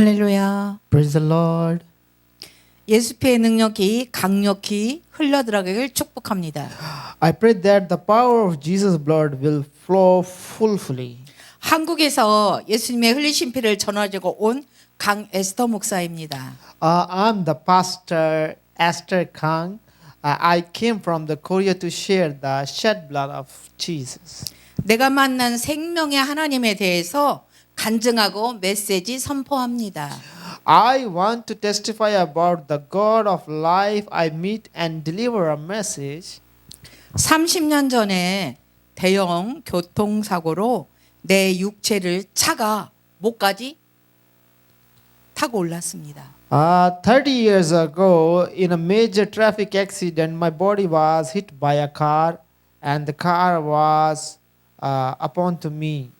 할렐루야. Praise the Lord. 예수피의 능력이 강력히 흘러들어가길 축복합니다. I pray that the power of Jesus' blood will flow fully. 한국에서 예수님의 흘리신 피를 전하려고 온 강에스터 목사입니다. Uh, I'm the pastor Esther Kang. Uh, I came from the Korea to share the shed blood of Jesus. 내가 만난 생명의 하나님에 대해서 간증하고 메시지 선포합니다. I want to testify about the God of life I meet and deliver a message. 30년 전에 대형 교통사고로 내 육체를 차가 목까지 타고 올랐습니다. Uh, 30 years ago, in a major traffic accident, my body was hit by a car and the car was uh, upon to me.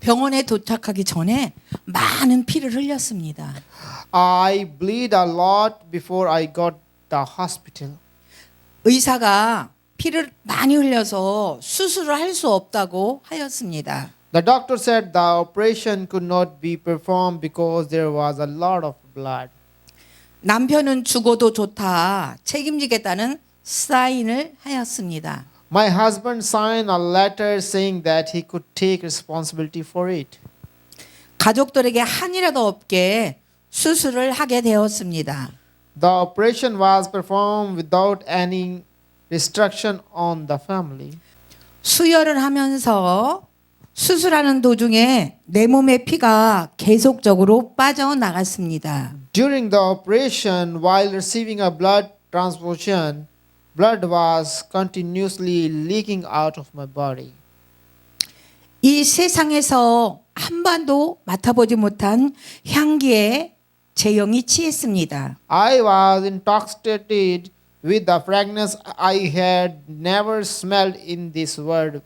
병원에 도착하기 전에 많은 피를 흘렸습니다. I bleed a lot before I got the hospital. 의사가 피를 많이 흘려서 수술을 할 수 없다고 하였습니다. The doctor said the operation could not be performed because there was a lot of blood. 남편은 죽어도 좋다 책임지겠다는 사인을 하였습니다. My husband signed a letter saying that he could take responsibility for it. 가족들에게 한이라도 없게 수술을 하게 되었습니다. The operation was performed without any restriction on the family. 수혈을 하면서 수술하는 도중에 내 몸의 피가 계속적으로 빠져나갔습니다. During the operation, while receiving a blood transfusion, blood was continuously leaking out of my body. 이 세상에서 한 번도 맡아보지 못한 향기에 제 영이 취했습니다. I was intoxicated with the fragrance I had never smelled in this world.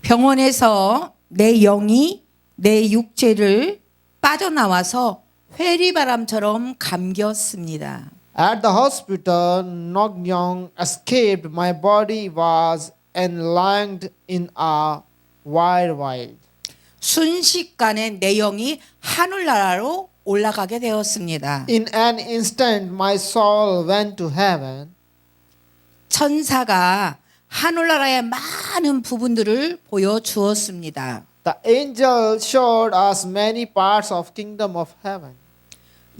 병원에서 내 영이 내 육체를 빠져나와서 회리바람처럼 감겼습니다. At the hospital, Nogyong escaped. My body was enlightened in a wild wild. 순식간에 내 영이 하늘나라로 올라가게 되었습니다. In an instant, my soul went to heaven. 천사가 하늘나라의 많은 부분들을 보여주었습니다. The angel showed us many parts of kingdom of heaven.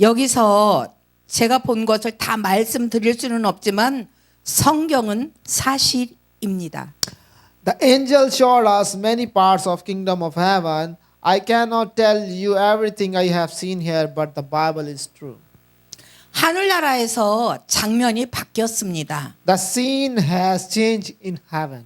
여기서 제가 본 것을 다 말씀드릴 수는 없지만 성경은 사실입니다. The angel showed us many parts of kingdom of heaven. I cannot tell you everything I have seen here, but the Bible is true. 하늘나라에서 장면이 바뀌었습니다. The scene has changed in heaven.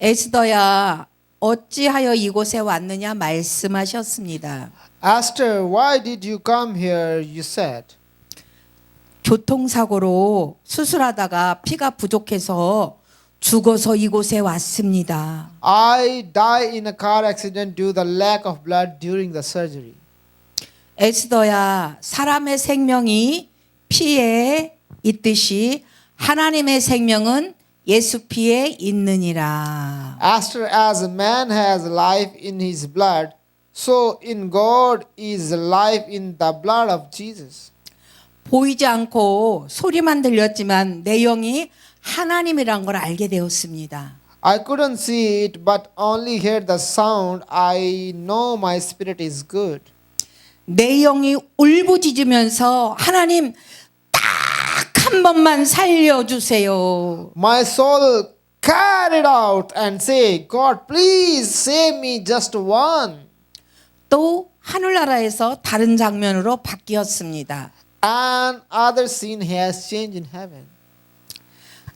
에스더야 어찌하여 이곳에 왔느냐 말씀하셨습니다. Esther, why did you come here? You said. 교통사고로 수술하다가 피가 부족해서 죽어서 이곳에 왔습니다. I died in a car accident due to the lack of blood during the surgery. 에스더야 사람의 생명이 피에 있듯이 하나님의 생명은 예수 피에 있느니라. Esther, as a man has life in his blood, so in God is life in the blood of Jesus. 보이지 않고 소리만 들렸지만 내 영이 하나님이란 걸 알게 되었습니다. I couldn't see it, but only hear the sound. I know my spirit is good. 내 영이 울부짖으면서 하나님 딱 한 번만 살려주세요. My soul cried out and say, God, please save me just one. 또 하늘나라에서 다른 장면으로 바뀌었습니다. And other scene has changed in heaven.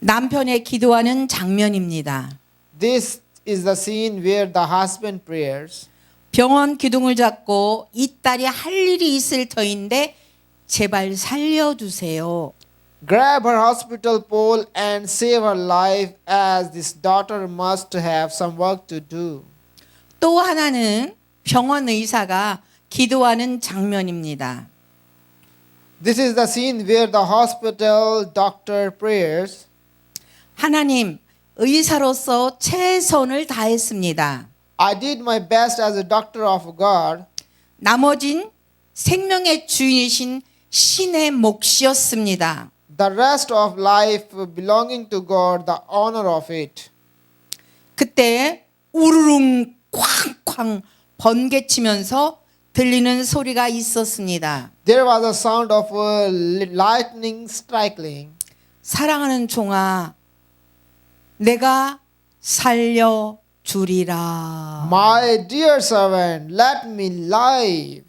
남편의 기도하는 장면입니다. This is the scene where the husband prayers. 병원 기둥을 잡고 이 딸이 할 일이 있을 터인데 제발 살려주세요. Grab her hospital pole and save her life as this daughter must have some work to do. 또 하나는 병원 의사가 기도하는 장면입니다. This is the scene where the hospital doctor prayers. 하나님, 의사로서 최선을 다했습니다. I did my best as a doctor of God. 나머진 생명의 주인이신 신의 몫이었습니다. The rest of life belonging to God, the honor of it. 그때 우르릉 쾅쾅 번개치면서 들리는 소리가 있었습니다. There was a sound of uh, lightning striking. 사랑하는 종아, 내가 살려 주리라. My dear servant, let me live.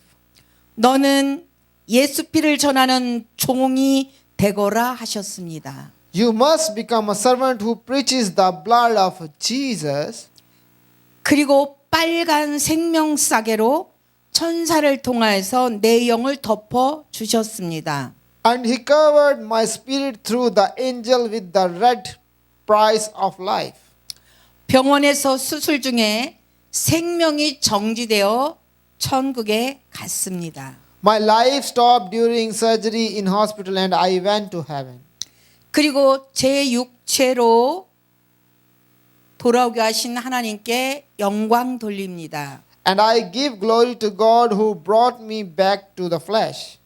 너는 예수 피를 전하는 종이 되거라 하셨습니다. You must become a servant who preaches the blood of Jesus. 그리고 빨간 생명 싸개로 천사를 통하여서 내 영을 덮어 주셨습니다. And he covered my spirit through the angel with the red price of life. 병원에서 수술 중에 생명이 정지되어 천국에 갔습니다. My life stopped during surgery in hospital and I went to heaven. 그리고 제 육체로 돌아오게 하신 하나님께 영광 돌립니다. And I give glory to God who brought me back to the flesh.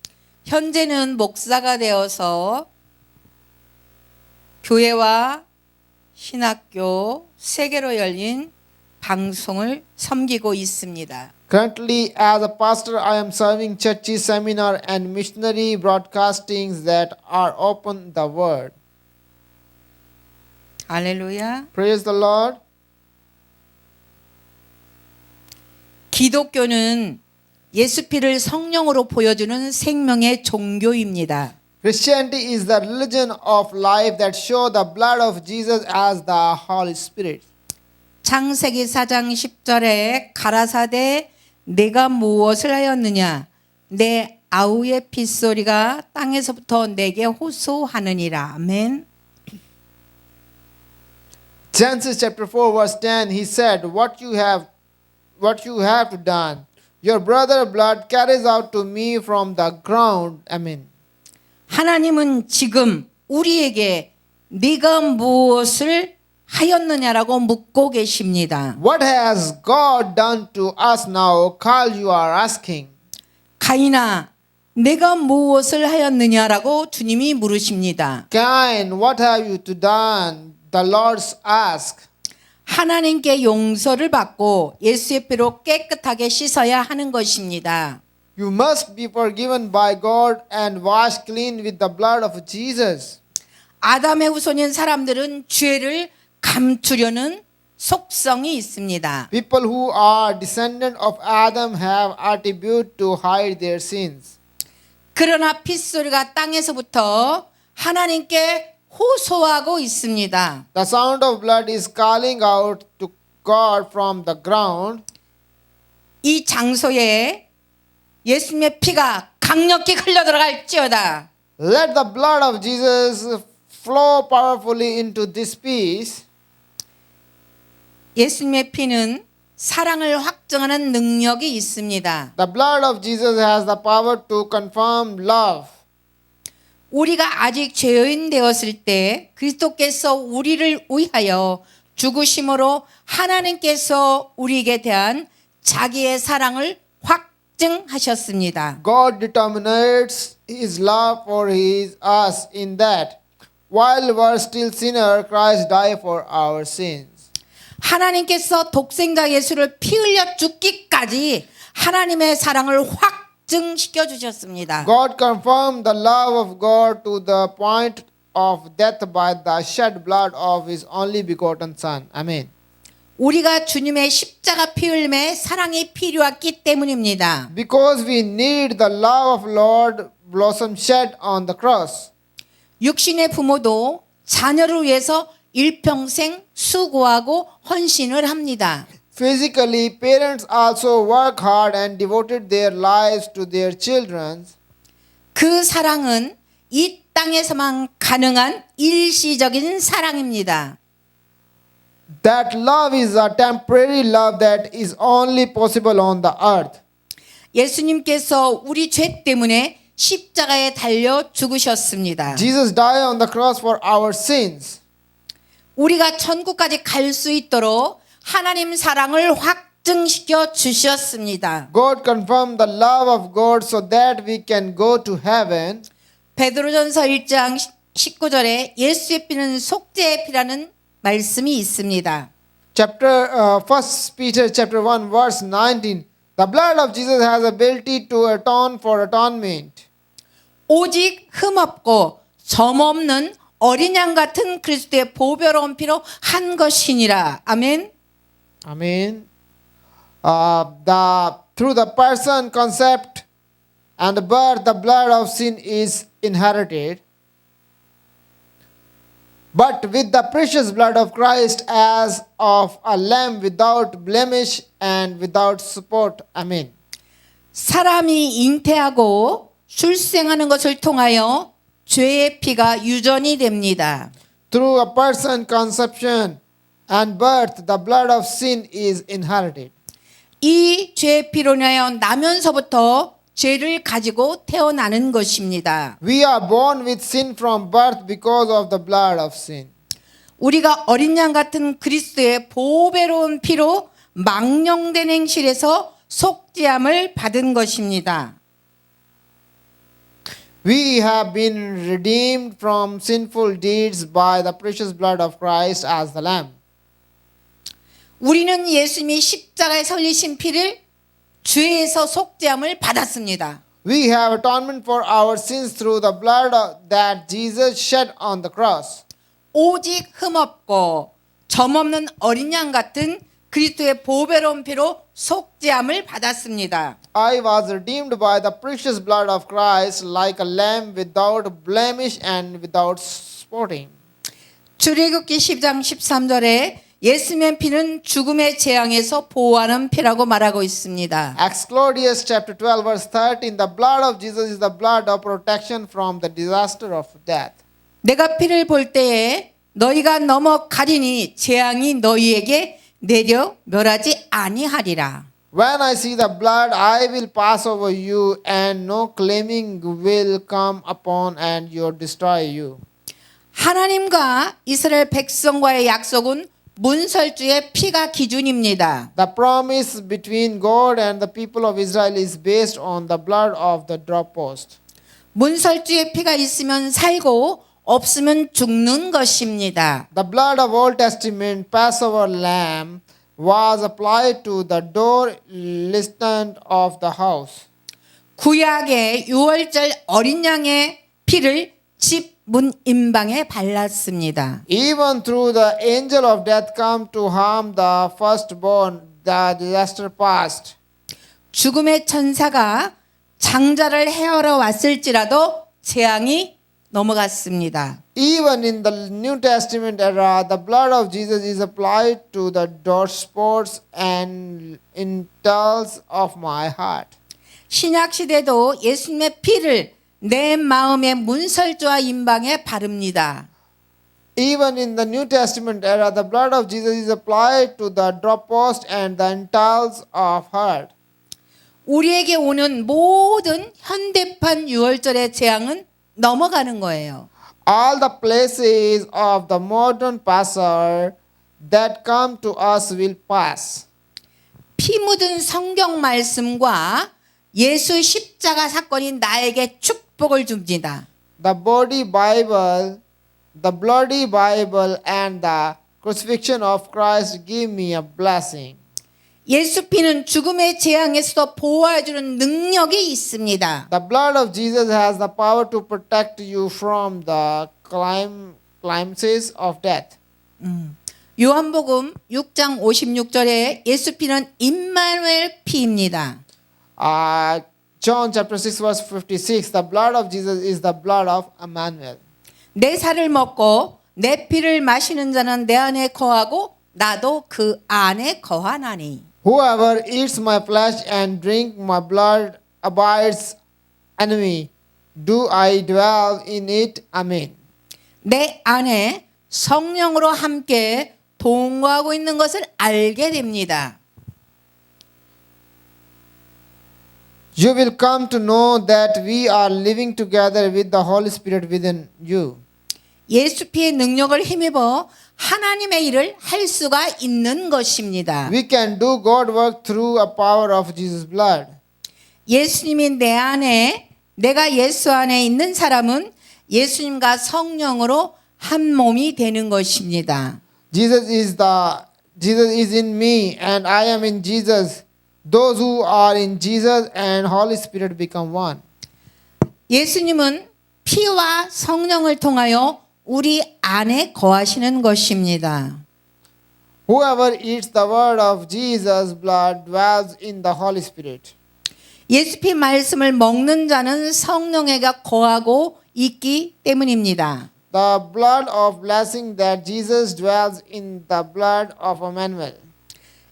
현재는 목사가 되어서 교회와 신학교 세계로 열린 방송을 섬기고 있습니다. Currently, as a pastor, I am serving churches, seminar, and missionary broadcastings that are open the word. 할렐루야. Praise the Lord. 기독교는 예수 피를 성령으로 보여주는 생명의 종교입니다. Christianity is the religion of life that show the blood of Jesus as the Holy Spirit. 창세기 4장 10절에 가라사대 내가 무엇을 하였느냐 내 아우의 핏소리가 땅에서부터 내게 호소하느니라 아멘 Genesis chapter 4 verse 10 he said what you have what you have done your brother blood carries out to me from the ground amen 하나님은 지금 우리에게 네가 무엇을 하였느냐라고 묻고 계십니다 what has god done to us now carl you are asking 가인아 내가 무엇을 하였느냐라고 주님이 물으십니다 cain what have you done the lord's ask 하나님께 용서를 받고 예수의 피로 깨끗하게 씻어야 하는 것입니다. you must be forgiven by god and washed clean with the blood of jesus 아담의 후손인 사람들은 죄를 감추려는 속성이 있습니다. people who are descendant of adam have attribute to hide their sins 그러나 핏소리가 땅에서부터 하나님께 호소하고 있습니다. The sound of blood is calling out to God from the ground. 이 장소에 예수님의 피가 강력히 흘러 들어갈지어다. Let the blood of Jesus flow powerfully into this piece. 예수님의 피는 사랑을 확증하는 능력이 있습니다. The blood of Jesus has the power to confirm love. 우리가 아직 죄인 되었을 때 그리스도께서 우리를 위하여 죽으심으로 하나님께서 우리에게 대한 자기의 사랑을 확증하셨습니다. God determines his love for his us in that while we're still sinner Christ died for our sins. 하나님께서 독생자 예수를 피 흘려 죽기까지 하나님의 사랑을 확 증시켜 주셨습니다. God confirmed the love of God to the point of death by the shed blood of his only begotten Son. Amen. 우리가 주님의 십자가 피 흘림에 사랑이 필요했기 때문입니다. Because we need the love of Lord blossom shed on the cross. 육신의 부모도 자녀를 위해서 일평생 수고하고 헌신을 합니다. Physically, parents also work hard and devoted their lives to their children. 그 사랑은 이 땅에서만 가능한 일시적인 사랑입니다. That love is a temporary love that is only possible on the earth. 예수님께서 우리 죄 때문에 십자가에 달려 죽으셨습니다. Jesus died on the cross for our sins. 우리가 천국까지 갈 수 있도록 하나님 사랑을 확증시켜 주셨습니다. God confirmed the love of God so that we can go to heaven. 베드로전서 1장 19절에 예수의 피는 속죄의 피라는 말씀이 있습니다. Chapter uh, 1 Peter chapter 1 verse 19 The blood of Jesus has ability to atone for atonement. 오직 흠 없고 점 없는 어린 양 같은 그리스도의 보배로운 피로 한 것이니라. 아멘. Amen. Uh, the through the person concept and the birth, the blood of sin is inherited. But with the precious blood of Christ as of a lamb without blemish and without spot. Amen. 사람이 잉태하고 출생하는 것을 통하여 죄의 피가 유전이 됩니다. Through a person conception and birth, the blood of sin is inherited. 이 죄의 피로 인하여 나면서부터 죄를 가지고 태어나는 것입니다. We are born with sin from birth because of the blood of sin. 우리가 어린 양 같은 그리스도의 보배로운 피로 망령된 행실에서 속죄함을 받은 것입니다. We have been redeemed from sinful deeds by the precious blood of Christ as the Lamb. 우리는 예수님이 십자가에 설리신 피를 죄에서 속죄함을 받았습니다. We have atonement for our sins through the blood that Jesus shed on the cross. 오직 흠없고 점없는 어린 양 같은 그리스도의 보배로운 피로 속죄함을 받았습니다. I was redeemed by the precious blood of Christ like a lamb without blemish and without spotting. 출애굽기 10장 13절에 예수님의 피는 죽음의 재앙에서 보호하는 피라고 말하고 있습니다. Exclodius chapter 12 verse 13 The blood of Jesus is the blood of protection from the disaster of death. 내가 피를 볼 때에 너희가 넘어 가리니 재앙이 너희에게 내려 멸하지 아니하리라. When I see the blood, I will pass over you, and no claiming will come upon and you destroy you. 하나님과 이스라엘 백성과의 약속은 문설주의 피가 기준입니다. The promise between God and the people of Israel is based on the blood of the doorpost. 문설주의 피가 있으면 살고 없으면 죽는 것입니다. The blood of Old Testament Passover lamb was applied to the door lintel of the house. 구약의 유월절 어린 양의 피를 집 문 임방에 발랐습니다. Even through the angel of death come to harm the firstborn, the disaster passed. 죽음의 천사가 장자를 헤아려 왔을지라도 재앙이 넘어갔습니다. Even in the New Testament era, the blood of Jesus is applied to the doorposts and intals of my heart. 신약 시대도 예수님의 피를 내 마음의 문설주와 임방에 바릅니다. Even in the New Testament era, the blood of Jesus is applied to the doorpost and the intals of heart. 우리에게 오는 모든 현대판 유월절의 재앙은 넘어가는 거예요. All the places of the modern Passover that come to us will pass. 피 묻은 성경 말씀과 예수 십자가 사건이 나에게 축 복을 줍니다. The body Bible, the bloody Bible, and the crucifixion of Christ give me a blessing. 예수 피는 죽음의 재앙에서도 보호해 주는 능력이 있습니다. The blood of Jesus has the power to protect you from the clim- climaxes of death. 요한복음 6장 56절에 예수 피는 임마누엘 피입니다. Uh, John chapter 6 verse 56 The blood of Jesus is the blood of Emmanuel. 내 살을 먹고 내 피를 마시는 자는 내 안에 거하고 나도 그 안에 거하나니. Whoever eats my flesh and drink my blood abides in me. Do I dwell in it? Amen. 내 안에 성령으로 함께 동거하고 있는 것을 알게 됩니다. You will come to know that we are living together with the Holy Spirit within you. 예수 피의 능력을 힘입어 하나님의 일을 할 수가 있는 것입니다. We can do God work through a power of Jesus' blood. 예수님이 내 안에 내가 예수 안에 있는 사람은 예수님과 성령으로 한 몸이 되는 것입니다. Jesus is the Jesus is in me and I am in Jesus. Those who are in Jesus and Holy Spirit become one. 예수님은 피와 성령을 통하여 우리 안에 거하시는 것입니다. Whoever eats the word of Jesus' blood dwells in the Holy Spirit. 예수 피 말씀을 먹는 자는 성령에게 거하고 있기 때문입니다. The blood of blessing that Jesus dwells in the blood of Emmanuel.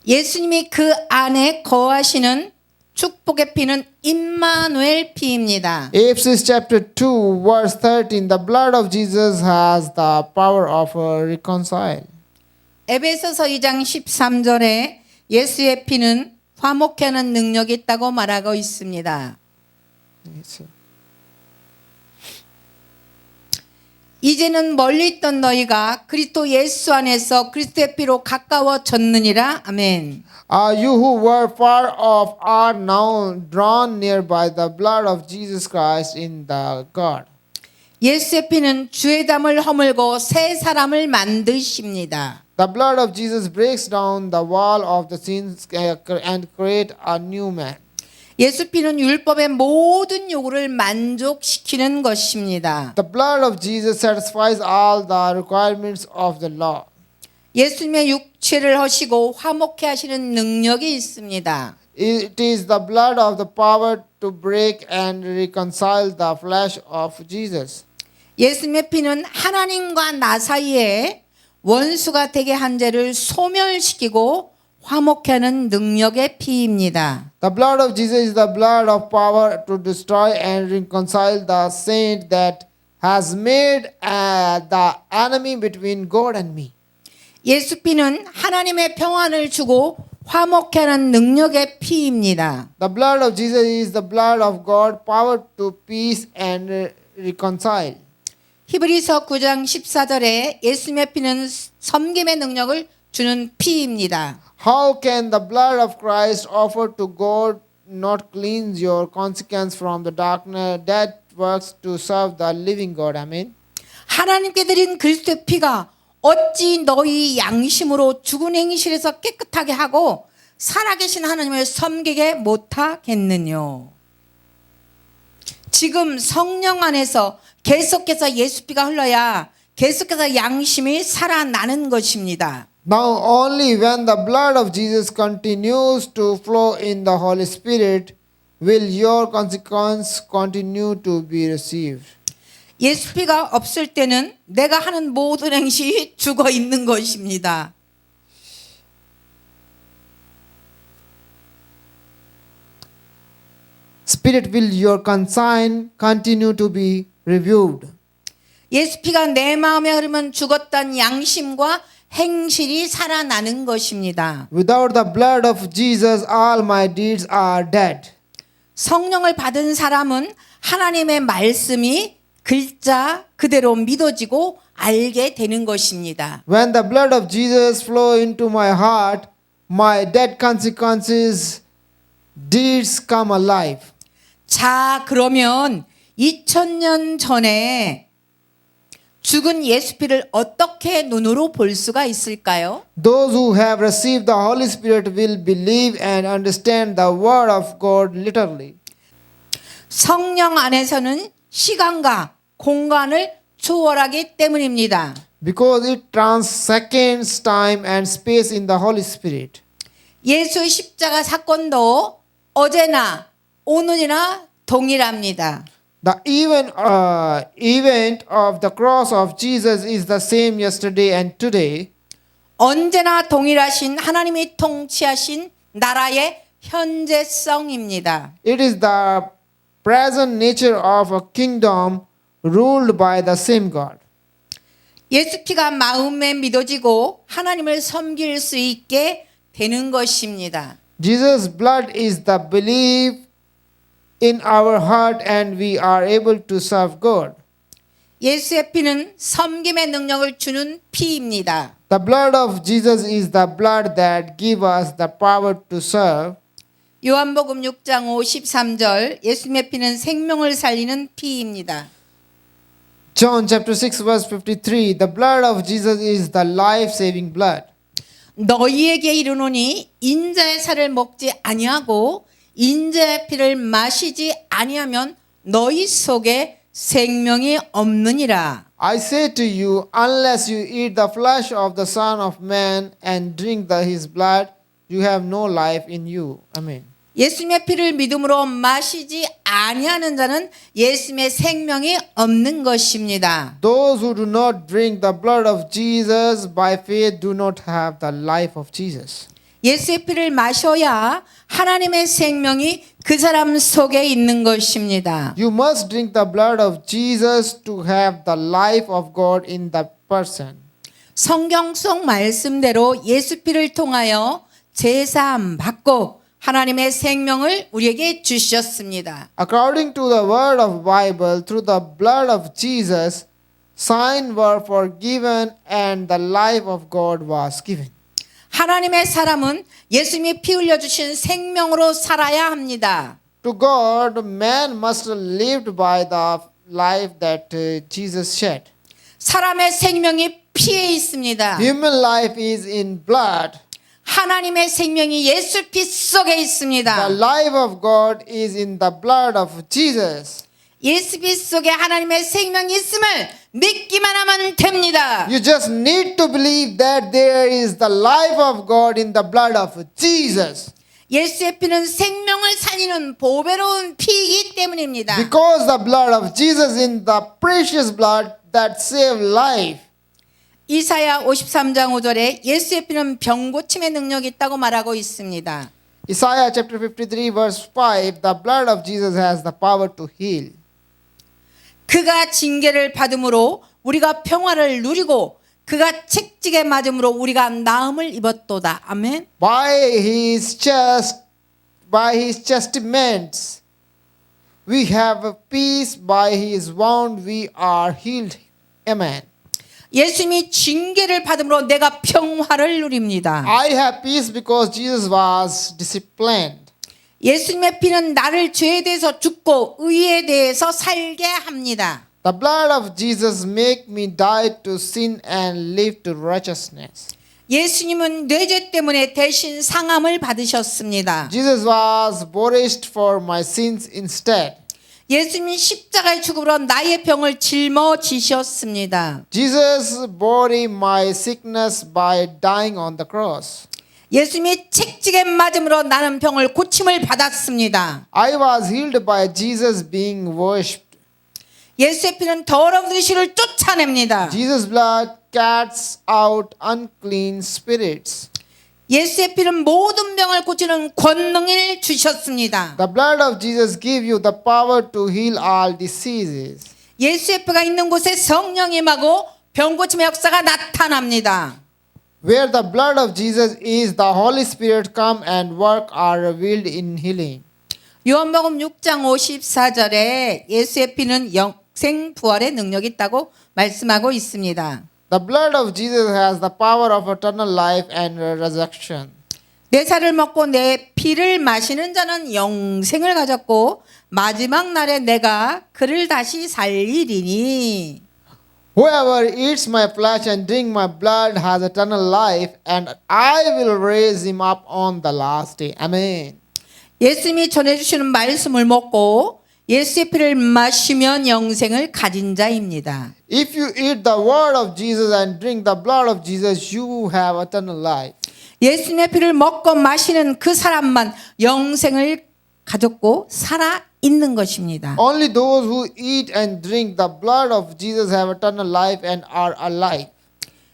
예수님이 그 안에 거하시는 축복의 피는 임마누엘 피입니다. Ephesians chapter 2 verse 13 The blood of Jesus has the power of uh, reconcile. 에베소서 2장 13절에 예수의 피는 화목케 하는 능력이 있다고 말하고 있습니다. 이제는 멀리 있던 너희가 그리스도 예수 안에서 그리스도의 피로 가까워졌느니라. 아멘. Uh, you who were far off are now drawn near by the blood of Jesus Christ in the God. 예수의 피는 주의 담을 허물고 새 사람을 만드십니다. The blood of Jesus breaks down the wall of the sins uh, and create a new man. 예수 피는 율법의 모든 요구를 만족시키는 것입니다. The blood of Jesus satisfies all the requirements of the law. 예수님의 육체를 허시고 화목케 하시는 능력이 있습니다. It is the blood of the power to break and reconcile the flesh of Jesus. 예수님의 피는 하나님과 나 사이에 원수가 되게 한 죄를 소멸시키고 화목케 하는 능력의 피입니다. The blood of Jesus is the blood of power to destroy and reconcile the saint that has made uh, the enemy between God and me. 예수 피는 하나님의 평안을 주고 화목케 하는 능력의 피입니다. The blood of Jesus is the blood of God, power to peace and uh, reconcile. 히브리서 9장 14절에 예수님의 피는 섬김의 능력을 주는 피입니다. How can the blood of Christ offered to God not cleanse your conscience from the darkness that works to serve the living God? Amen. 하나님께 드린 그리스도의 피가 어찌 너희 양심으로 죽은 행실에서 깨끗하게 하고 살아계신 하나님을 섬기게 못하겠느뇨. 지금 성령 안에서 계속해서 예수 피가 흘러야 계속해서 양심이 살아나는 것입니다. Now, only when the blood of Jesus continues to flow in the Holy Spirit will your consequence continue to be received. 예수 피가 없을 때는 내가 하는 모든 행실이 죽어 있는 것입니다. Spirit will your consign continue to be reviewed. 예수 피가 내 마음에 흐르면 죽었던 양심과 행실이 살아나는 것입니다. Without the blood of Jesus, all my deeds are dead. 성령을 받은 사람은 하나님의 말씀이 글자 그대로 믿어지고 알게 되는 것입니다. When the blood of Jesus flow into my heart, my dead consequences deeds come alive. 자, 그러면 2000년 전에 죽은 예수피를 어떻게 눈으로 볼 수가 있을까요? Those who have received the Holy Spirit will believe and understand the word of God literally. 성령 안에서는 시간과 공간을 초월하기 때문입니다. Because it transcends time and space in the Holy Spirit. 예수의 십자가 사건도 어제나 오늘이나 동일합니다. The event, uh, event of the cross of Jesus is the same yesterday and today. 언제나 동일하신 하나님이 통치하신 나라의 현재성입니다. It is the present nature of a kingdom ruled by the same God. 예수 피가 마음에 믿어지고 하나님을 섬길 수 있게 되는 것입니다. Jesus' blood is the belief in our heart and we are able to serve God. 예수의 피는 섬김의 능력을 주는 피입니다. The blood of Jesus is the blood that gives us the power to serve. 요한복음 6장 53절 예수님의 피는 생명을 살리는 피입니다. John chapter 6 verse 53 The blood of Jesus is the life-saving blood. 너희에게 이르노니 인자의 살을 먹지 아니하고 인자의 피를 마시지 아니하면 너희 속에 생명이 없느니라. I say to you, unless you eat the flesh of the Son of Man and drink the, his blood, you have no life in you. Amen. 예수님의 피를 믿음으로 마시지 아니하는 자는 예수님의 생명이 없는 것입니다. Those who do not drink the blood of Jesus by faith do not have the life of Jesus. 예수의 피를 마셔야 하나님의 생명이 그 사람 속에 있는 것입니다. You must drink the blood of Jesus to have the life of God in the person. 성경 속 말씀대로 예수 피를 통하여 제사함 받고 하나님의 생명을 우리에게 주셨습니다. According to the word of Bible, through the blood of Jesus, signs were forgiven and the life of God was given. 하나님의 사람은 예수님이 피 흘려 주신 생명으로 살아야 합니다. To God, man must live by the life that uh, Jesus shed. 사람의 생명이 피에 있습니다. Human life is in blood. 하나님의 생명이 예수 피 속에 The 있습니다. life of God is in the blood of Jesus. 예수 피 속에 하나님의 생명이 있음을 믿기만 하면 됩니다. You just need to believe that there is the life of God in the blood of Jesus. 예수의 피는 생명을 살리는 보배로운 피이기 때문입니다. Because the blood of Jesus in the precious blood that save life. 이사야 53장 5절에 예수의 피는 병 고침의 능력이 있다고 말하고 있습니다. Isaiah chapter 53 verse 5 The blood of Jesus has the power to heal. 그가 징계를 받음으로 우리가 평화를 누리고 그가 책직에 맞음으로 우리가 나음을 입었도다. 아멘. By his chest by his chastisements we have peace by his wound we are healed. Amen. 예수님이 징계를 받음으로 내가 평화를 누립니다. I have peace because Jesus was disciplined. 예수님의 피는 나를 죄에 대해서 죽고 의에 대해서 살게 합니다. The blood of Jesus make me die to sin and live to righteousness. 예수님은 뇌죄 때문에 대신 상함을 받으셨습니다. Jesus was punished for my sins instead. 예수님이 십자가의 죽음으로 나의 병을 짊어지셨습니다. Jesus bore my sickness by dying on the cross. 예수님이 책직에 맞음으로 나는 병을 고침을 받았습니다. I was healed by Jesus being worshipped. 예수의 피는 더러운 의식을 쫓아냅니다. Jesus' blood casts out unclean spirits. 예수의 피는 모든 병을 고치는 권능을 주셨습니다. The blood of Jesus give you the power to heal all diseases. 예수의 피가 있는 곳에 성령이 임하고 병 고침의 역사가 나타납니다. Where the blood of Jesus is, the Holy Spirit come and work are revealed in healing. 요한복음 6장 54절에 예수의 피는 영생 부활의 능력이 있다고 말씀하고 있습니다. The blood of Jesus has the power of eternal life and resurrection. 내 살을 먹고 내 피를 마시는 자는 영생을 가졌고 마지막 날에 내가 그를 다시 살리리니 Whoever eats my flesh and drink my blood has eternal life, and I will raise him up on the last day. Amen. 예수님이 전해주시는 말씀을 먹고 예수의 피를 마시면 영생을 가진 자입니다. If you eat the word of Jesus and drink the blood of Jesus, you have eternal life. 예수님의 피를 먹고 마시는 그 사람만 영생을 가졌고 살아 있는 것입니다. Only those who eat and drink the blood of Jesus have eternal life and are alive.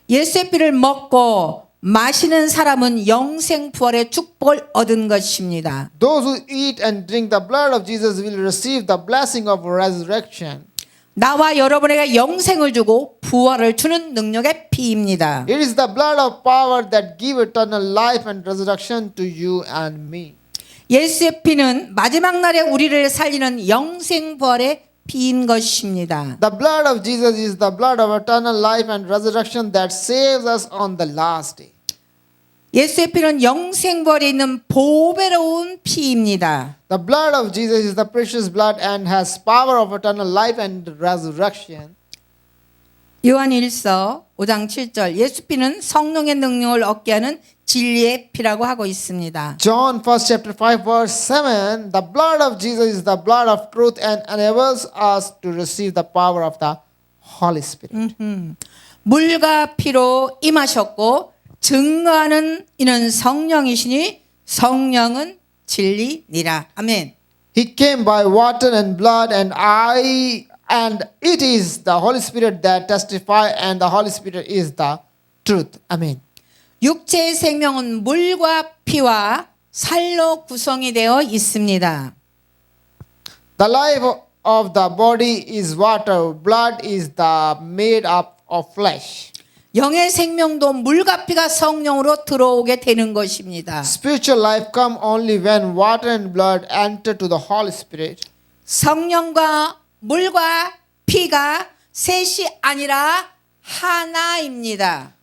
예수의 피를 먹고 마시는 사람은 영생 부활의 축복을 얻은 것입니다. Those who eat and drink the blood of Jesus will receive the blessing of resurrection. 나와 여러분에게 영생을 주고 부활을 주는 능력의 피입니다. It is the blood of power that give eternal life and resurrection to you and me. 예수의 피는 마지막 날에 우리를 살리는 영생 부활의 피인 것입니다. The blood of Jesus is the blood of eternal life and resurrection that saves us on the last day. 예수의 피는 영생벌에 있는 보배로운 피입니다. The blood of Jesus is the precious blood and has power of eternal life and resurrection. 요한 1서 5장 7절 예수 피는 성령의 능력을 얻게 하는 진리의 피라고 하고 있습니다. John 1st chapter 5 verse 7 The blood of Jesus is the blood of truth and enables us to receive the power of the Holy Spirit. 물과 피로 임하셨고 증거하는 이는 성령이시니 성령은 진리니라. 아멘. He came by water and blood and I and it is the Holy Spirit that testify and the Holy Spirit is the truth. Amen. 육체의 생명은 물과 피와 살로 구성이 되어 있습니다. The life of the body is water, blood is the made up of flesh. 영의 생명도 물과 피가 성령으로 들어오게 되는 것입니다. Spiritual life come only when water and blood enter to the Holy Spirit. 성령과 물과 피가 셋이 아니라 하나입니다.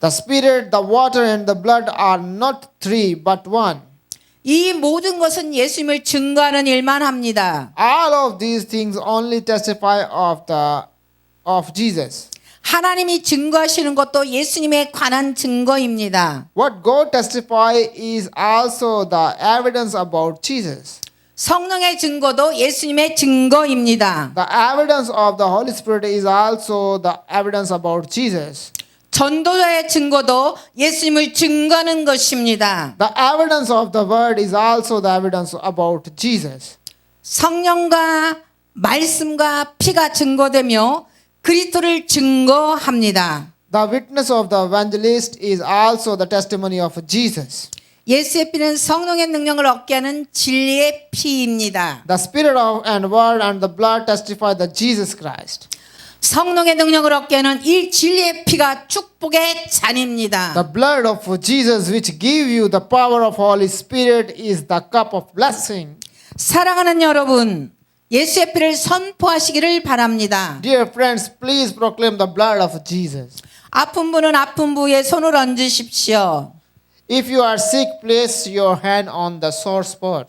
The spirit, the water and the blood are not three but one. 이 모든 것은 예수님을 증거하는 일만 합니다. All of these things only testify of the of Jesus. 하나님이 증거하시는 것도 예수님에 관한 증거입니다. What God testify is also the evidence about Jesus. 성령의 증거도 예수님의 증거입니다. The evidence of the Holy Spirit is also the evidence about Jesus. 전도자의 증거도 예수님을 증거하는 것입니다. The evidence of the word is also the evidence about Jesus. 성령과 말씀과 피가 증거되며 그리스도를 증거합니다. The witness of the evangelist is also the testimony of Jesus. 예수의 피는 성령의 능력을 얻게 하는 진리의 피입니다. The spirit of and word and the blood testify that Jesus Christ. 성령의 능력을 얻게 하는 이 진리의 피가 축복의 잔입니다. The blood of Jesus which give you the power of Holy Spirit is the cup of blessing. 사랑하는 여러분, 예수의 피를 선포하시기를 바랍니다. Dear friends, please proclaim the blood of Jesus. 아픈 분은 아픈 부위에 손을 얹으십시오. If you are sick, place your hand on the sore spot.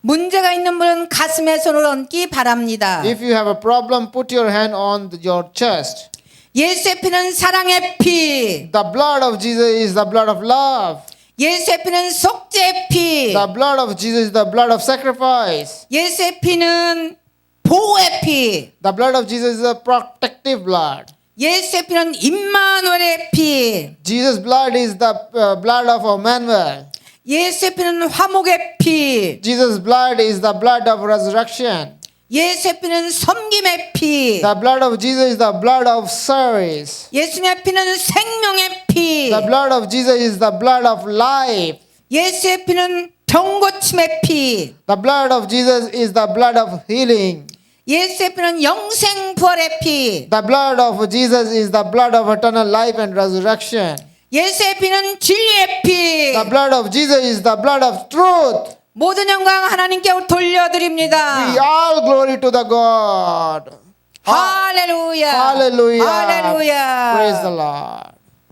문제가 있는 분은 가슴에 손을 얹기 바랍니다. If you have a problem, put your hand on the- your chest. 예수의 피는 사랑의 피. The blood of Jesus is the blood of love. 예수의 피는 속죄의 피. The blood of Jesus is the blood of sacrifice. 예수의 피는 보호의 피. The blood of Jesus is a protective blood. 예수의 피는 임마누엘의 피. Jesus' blood is the uh, blood of Emmanuel. 예수의 피는 화목의 피. Jesus' blood is the blood of resurrection. 예수의 피는 섬김의 피. The blood of Jesus is the blood of service. 예수의 피는 생명의 피. The blood of Jesus is the blood of life. 예수의 피는 병 고침의 피. The blood of Jesus is the blood of healing. 예수의 피는 영생 부활의 피. The blood of Jesus is the blood of eternal life and resurrection. 예수의 피는 진리의 피. The blood of Jesus is the blood of truth. 모든 영광 하나님께 돌려드립니다. We all glory to the God. 할렐루야. Hallelujah. 할렐루야. Praise the Lord.